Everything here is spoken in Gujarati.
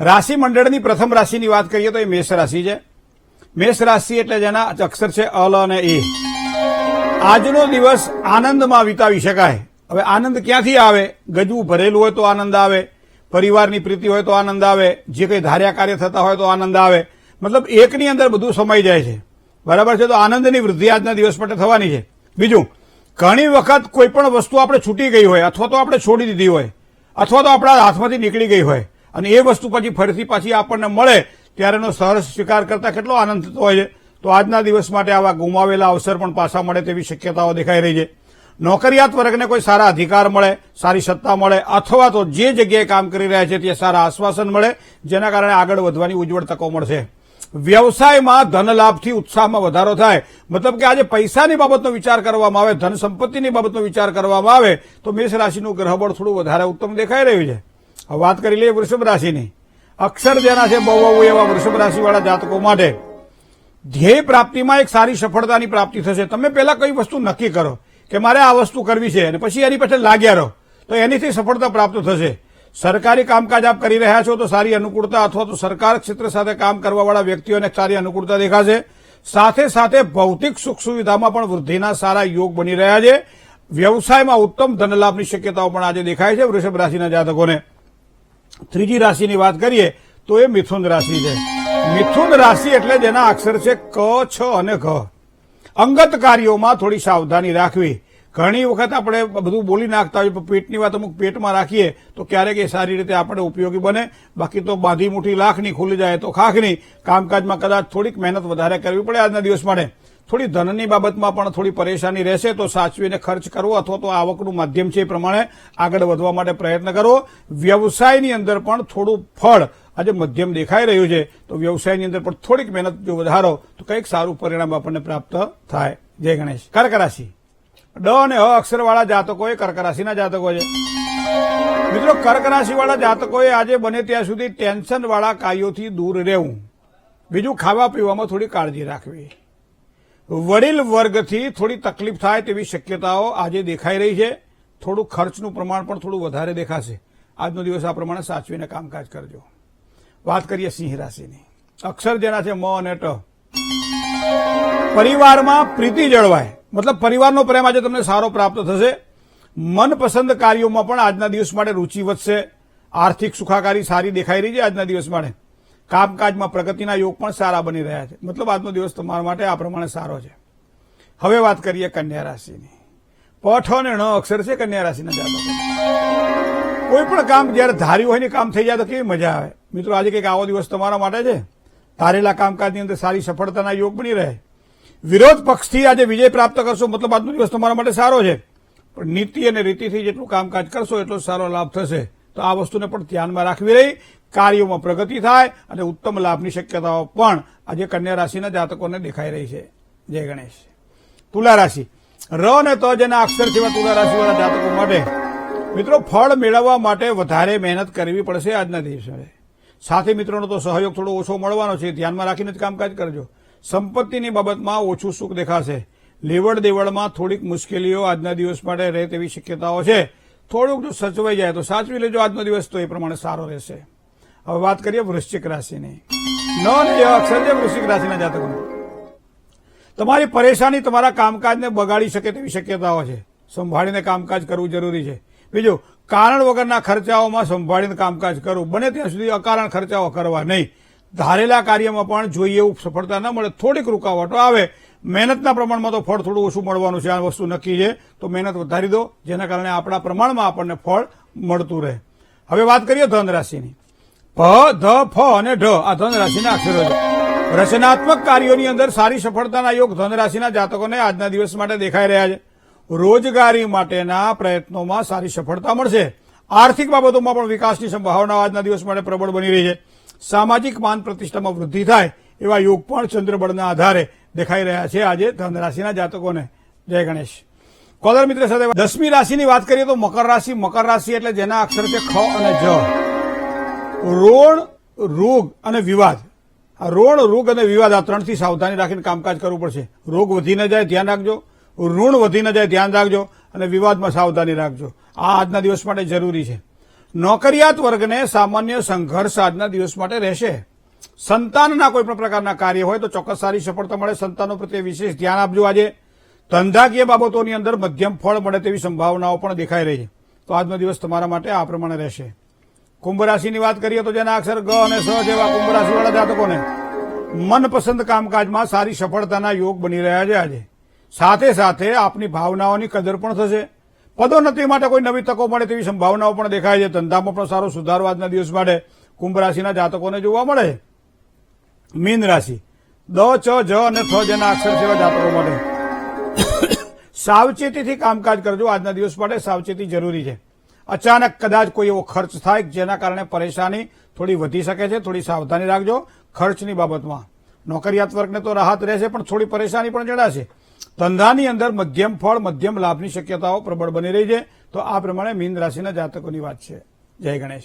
રાશિ મંડળની પ્રથમ રાશિની વાત કરીએ તો એ મેષ રાશિ છે. મેષ રાશિ એટલે જેના અક્ષર છે અલ અને એ. આજનો દિવસ આનંદમાં વિતાવી શકાય. હવે આનંદ ક્યાંથી આવે? ગજવું ભરેલું હોય તો આનંદ આવે. પરિવારની પ્રીતિ હોય તો આનંદ આવે. જે કંઈ ધાર્યા કાર્ય થતા હોય તો આનંદ આવે. મતલબ એકની અંદર બધું સમાઈ જાય છે. બરાબર છે? તો આનંદની વૃદ્ધિ આજના દિવસ માટે થવાની છે. બીજું, ઘણી વખત કોઈ પણ વસ્તુ આપણે છૂટી ગઈ હોય અથવા તો આપણે છોડી દીધી હોય અથવા તો આપણા હાથમાંથી નીકળી ગઈ હોય. અને એ વસ્તુ પછી ફરીથી પાછી આપણને મળે ત્યારે એનો સહર્ષ સ્વીકાર કરતા કેટલો આનંદ થતો હોય છે. તો આજના દિવસ માટે આવા ગુમાવેલા અવસર પણ પાછા મળે તેવી શક્યતાઓ દેખાઈ રહી છે. નોકરિયાત વર્ગને કોઈ સારા અધિકાર મળે, સારી સત્તા મળે, અથવા તો જે જગ્યાએ કામ કરી રહ્યા છે તે સારા આશ્વાસન મળે, જેના કારણે આગળ વધવાની ઉજ્જવળ તકો મળશે. વ્યવસાયમાં ધન લાભથી ઉત્સાહમાં વધારો થાય, મતલબ કે આજે પૈસાની બાબતનો વિચાર કરવામાં આવે ધન સંપત્તિની બાબતનો વિચાર કરવામાં આવે, તો મેષ રાશિનું ગ્રહબળ થોડું વધારે ઉત્તમ દેખાઈ રહ્યું છે. વાત કરી લઈએ વૃષભ રાશિની. અક્ષર જેના છે, બહુ બહુ એવા વૃષભ રાશિવાળા જાતકો માટે. ધ્યેય પ્રાપ્તિમાં એક સારી સફળતાની પ્રાપ્તિ થશે. તમે પહેલા કઈ વસ્તુ નક્કી કરો કે મારે આ વસ્તુ કરવી છે અને પછી એની પાછળ લાગ્યા રહો. તો એનીથી સફળતા પ્રાપ્ત થશે. સરકારી કામકાજ આપ કરી રહ્યા છો તો સારી અનુકૂળતા અથવા તો સરકાર ક્ષેત્ર સાથે કામ કરવાવાળા વ્યક્તિઓને સારી અનુકૂળતા દેખાશે. સાથે સાથે ભૌતિક સુખ સુવિધામાં પણ વૃદ્ધિના સારા યોગ બની રહ્યા છે. વ્યવસાયમાં ઉત્તમ ધનલાભની શક્યતાઓ પણ આજે દેખાય છે વૃષભ રાશિના જાતકોને. ત્રીજી રાશિની વાત કરીએ, તો એ મિથુન રાશિ છે. મિથુન રાશિ એટલે જેના અક્ષર છે ક, છ અને ઘ. અંગત કાર્યોમાં થોડી સાવધાની રાખવી. ઘણી વખત આપણે બધું બોલી નાખતા હોઈએ પેટની વાત અમુક પેટમાં રાખીએ, તો ક્યારેક એ સારી રીતે આપણે ઉપયોગી બને. બાકી તો બાંધી મુઠી લાખની ખુલી જાય તો ખાખની. કામકાજમાં કદાચ થોડીક મહેનત વધારે કરવી પડે આજના દિવસ માટે. થોડી ધનની બાબતમાં પણ થોડી પરેશાની રહેશે તો સાચવીને ખર્ચ કરવો અથવા તો આવકનું માધ્યમ છે એ પ્રમાણે આગળ વધવા માટે પ્રયત્ન કરવો વ્યવસાયની અંદર પણ થોડું ફળ આજે મધ્યમ દેખાઈ રહ્યું છે. તો વ્યવસાયની અંદર પણ થોડીક મહેનત જો વધારો તો કંઈક સારું પરિણામ આપણને પ્રાપ્ત થાય. જય ગણેશ. કર્ક રાશિ ડ અને અ અક્ષરવાળા જાતકો એ કર્ક રાશિના જાતકો છે. મિત્રો કર્ક રાશિવાળા જાતકોએ આજે બને ત્યાં સુધી ટેન્શનવાળા કાર્યોથી દૂર રહેવું. બીજું ખાવા પીવામાં થોડી કાળજી રાખવી. વડીલ વર્ગથી થોડી તકલીફ થાય તેવી શક્યતાઓ આજે દેખાઈ રહી છે. થોડું ખર્ચનું પ્રમાણ પણ થોડું વધારે દેખાશે. આજનો દિવસ આ પ્રમાણે સાચવીને કામકાજ કરજો. વાત કરીએ સિંહ રાશિની. અક્ષર જેના છે મ અને ટ. પરિવારમાં પ્રીતિ જળવાય. મતલબ પરિવારનો પ્રેમ આજે તમને સારો પ્રાપ્ત થશે. મનપસંદ કાર્યોમાં પણ આજના દિવસ માટે રુચિ વધશે. આર્થિક સુખાકારી સારી દેખાઈ રહી છે આજના દિવસ માટે. કામકાજમાં પ્રગતિના યોગ પણ સારા બની રહ્યા છે. મતલબ આજનો દિવસ તમારા માટે આ પ્રમાણે સારો છે. હવે વાત કરીએ કન્યા રાશિની. પઠ અને ણ અક્ષર છે કન્યા રાશિના જાતકો. કોઈ પણ કામ જ્યારે ધાર્યું હોય ને કામ થઈ જાય તો કેવી મજા આવે? મિત્રો, આજે કંઈક આવો દિવસ તમારા માટે છે. ધારેલા કામકાજની અંદર સારી સફળતાના યોગ બની રહે. વિરોધ પક્ષથી આજે વિજય પ્રાપ્ત કરશો, મતલબ આજનો દિવસ તમારા માટે સારો છે. પણ નીતિ અને રીતિથી જેટલું કામકાજ કરશો, એટલો સારો લાભ થશે. તો આ વસ્તુને પણ ધ્યાનમાં રાખવી રહી. કાર્યોમાં પ્રગતિ થાય અને ઉત્તમ લાભની શક્યતાઓ પણ આજે કન્યા રાશિના જાતકોને દેખાઈ રહી છે. જય ગણેશ. તુલા રાશિ. ર અને ત જેના અક્ષર જેવા તુલા રાશિવાળા જાતકો માટે મિત્રો ફળ મેળવવા માટે વધારે મહેનત કરવી પડશે આજના દિવસે. સાથે મિત્રોનો તો સહયોગ થોડો ઓછો મળવાનો છે. ધ્યાનમાં રાખીને જ કામકાજ કરજો. સંપત્તિની બાબતમાં ઓછું સુખ દેખાશે. લેવડ દેવડમાં થોડીક મુશ્કેલીઓ આજના દિવસ માટે રહે તેવી શક્યતાઓ છે. થોડુંક જો સચવાઈ જાય તો સાચવી લેજો. આજનો દિવસ તો એ પ્રમાણે સારો રહેશે. હવે વાત કરીએ વૃશ્ચિક રાશિની. નોન અક્ષર છે વૃશ્ચિક રાશિના જાતકો તમારી પરેશાની તમારા કામકાજને બગાડી શકે તેવી શક્યતાઓ છે. સંભાળીને કામકાજ કરવું જરૂરી છે. બીજું, કારણ વગરના ખર્ચાઓમાં સંભાળીને કામકાજ કરવું. બને ત્યાં સુધી અકારણ ખર્ચાઓ કરવા નહીં. ધારેલા કાર્યમાં પણ જોઈએ એવું સફળતા ન મળે. થોડીક રૂકાવટો આવે. મહેનતના પ્રમાણમાં તો ફળ થોડું ઓછું મળવાનું છે. આ વસ્તુ નક્કી છે. તો મહેનત વધારી દો. જેના કારણે આપણા પ્રમાણમાં આપણને ફળ મળતું રહે. હવે વાત કરીએ ધન રાશિની ભ ધ, ફ અને ઢ. આ ધન રાશિના અક્ષરો છે. રચનાત્મક કાર્યોની અંદર સારી સફળતાના યોગ ધન રાશિના જાતકોને આજના દિવસ માટે દેખાઈ રહ્યા છે. રોજગારી માટેના પ્રયત્નોમાં સારી સફળતા મળશે. આર્થિક બાબતોમાં પણ વિકાસની સંભાવનાઓ આજના દિવસ માટે પ્રબળ બની રહી છે. સામાજિક માન પ્રતિષ્ઠામાં વૃદ્ધિ થાય એવા યોગ પણ ચંદ્રબળના આધારે દેખાઈ રહ્યા છે આજે ધન રાશિના જાતકોને. જય ગણેશ. કોલર મિત્ર સાથે દસમી રાશિની વાત કરીએ તો મકર રાશિ. મકર રાશિ એટલે જેના અક્ષર છે ખ અને જ. રોણ રોગ અને વિવાદ. આ રોણ રોગ અને વિવાદ આ ત્રણથી સાવધાની રાખીને કામકાજ કરવું પડશે. રોગ વધી ન જાય, ધ્યાન રાખજો. ઋણ વધી ન જાય, ધ્યાન રાખજો. અને વિવાદમાં સાવધાની રાખજો. આ આજના દિવસ માટે જરૂરી છે. નોકરિયાત વર્ગને સામાન્ય સંઘર્ષ આજના દિવસ માટે રહેશે. સંતાનના કોઈ પણ પ્રકારના કાર્ય હોય તો ચોક્કસ સારી સફળતા મળે. સંતાનો પ્રત્યે વિશેષ ધ્યાન આપજો આજે. ધંધાકીય બાબતોની અંદર મધ્યમ ફળ મળે તેવી સંભાવનાઓ પણ દેખાઈ રહી છે. તો આજનો દિવસ તમારા માટે આ પ્રમાણે રહેશે. કુંભ રાશિની વાત કરીએ તો જેના અક્ષર ગ અને સ જેવા કુંભ રાશિવાળા જાતકોને મનપસંદ કામકાજમાં સારી સફળતાના યોગ બની રહ્યા છે આજે. સાથે સાથે આપની ભાવનાઓની કદર પણ થશે. પદોન્નતિ માટે કોઈ નવી તકો મળે તેવી સંભાવનાઓ પણ દેખાય છે. ધંધામાં પણ સારો સુધારો આજના દિવસ માટે કુંભ રાશિના જાતકોને જોવા મળે મીન રાશિ. દ, ચ, જ અને થ જેના અક્ષર જેવા જાતકો માટે. સાવચેતીથી કામકાજ કરજો. આજના દિવસ માટે સાવચેતી જરૂરી છે. અચાનક કદાચ કોઈ એવો ખર્ચ થાય જેના કારણે પરેશાની થોડી વધી શકે છે, થોડી સાવધાની રાખજો. ખર્ચની બાબતમાં નોકરિયાત વર્ગને તો રાહત રહેશે, પણ થોડી પરેશાની પણ જણાશે. ધંધાની અંદર મધ્યમ ફળ, મધ્યમ લાભની શક્યતાઓ પ્રબળ બની રહી છે. તો આ પ્રમાણે મીન રાશિના જાતકોની વાત છે. જય ગણેશ.